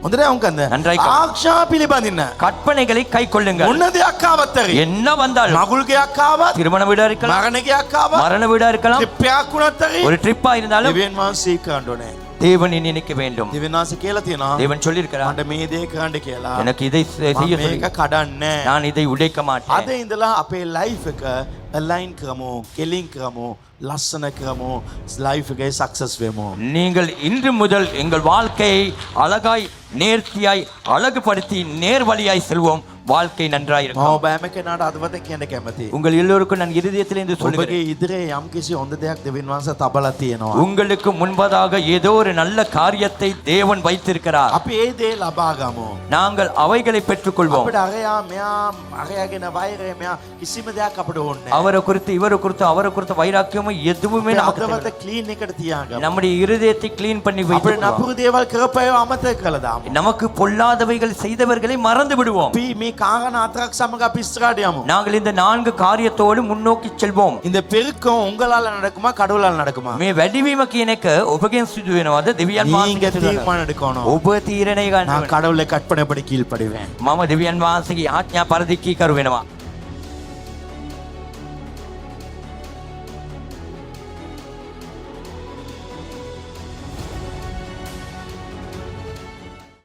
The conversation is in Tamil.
හොඳට අවුකන්ද නන්රයි කර. ආක්ෂා පිළිබඳන්න கற்பனைகளை கை கொள்ளுங்கள் ඔන්න දෙයක් ආවත්තරේ என்ன வந்தாலும் මගුල්ගයක් ආවත් திருமண வீடா இருக்கலாம் මරණගයක් ආවත් மரண வீடா இருக்கலாம் ත්‍රිප්පයක් වුණත්තරේ ஒரு ட்ரிப்பா இருந்தாலும் දෙවියන් වහන්සේ කාණ්ඩෝනේ தேவனை நினைக்க வேண்டும் දෙවියන් වහන්සේ කියලා තියෙනවා தேவன் சொல்லியிருக்கிறார் මට මේ දේ කරන්න කියලා எனக்கு இதை செ- செய்ய මම சொல்லி මේක කඩන්නේ நான் இதை உடைக்க අද மாட்டேன் ඉඳලා අපේ ලයිෆ් එක අලයින් කරමු කෙලින් කරමු ලස්සන කරමු ලයිෆ් එකේ සක්සස් වෙමු நீங்கள் இன்று முதல் எங்கள் வாழ்க்கையை அழகாய் நேர்த்தியாய் அழகுபடுத்தி நேர்வழியாய் செல்வோம் வாழ்க்கை நன்றாய் இருக்கும் මම බෑම කෙනාට අදවත කියන්න කැමති உங்கள் எல்லோருக்கும் நான் இருதயத்திலிருந்து ඔබගේ சொல்லுகிறேன் ඉදිරියේ යම් කිසි හොඳ දෙයක් දෙවියන් වහන්සේ තබලා තියෙනවා உங்களுக்கு முன்பதாக ஏதோ ஒரு நல்ல காரியத்தை தேவன் வைத்திருக்கிறார் අපි ඒ දේ ලබා ගමු நாங்கள் அவைகளை பெற்றுக்கொள்வோம் අපිට අරයා මෙයා අරයාගෙන වෛරය මෙයා කිසිම දෙයක් අපිට ඕනේ නැහැ. அவரை குறித்து இவரை குறித்து அவரை குறித்து வைராக்கியமும் எதுவுமே අපේ நமக்கு අදවත தேவையில்லை. ක්ලීන් එකට තියාගමු நம்முடைய இருதயத்தை க்ளீன் பண்ணி අපිට வைத்து නපුරු දේවල් කරපයව අමතක කළා දාමු நமக்கு பொல்லாதவைகள் செய்தவர்களை மறந்து விடுவோம் අපි මේ කාරණ අතරක් සමග අපි ඉස්සරහට යමු நாங்கள் இந்த நான்கு காரியத்தோடு முன்னோக்கி செல்வோம் இந்த பெருக்கம் உங்களால நடக்குமா கடவுளால் நடக்குமா මේ වැඩිවීම කියන එක ඔබගෙන් සිදු වෙනවද දෙවියන් நீங்க වහන්සේ සිදු වෙනවද? தீர்மானம் எடுக்கணும் ඔබ තීරණය ගන්න நான் වෙනවා. கடவுளை கற்பனைப்படி கீழ்ப்படிவேன் මම දෙවියන් වහන්සේගේ ආඥා පරිදි කීකරු වෙනවා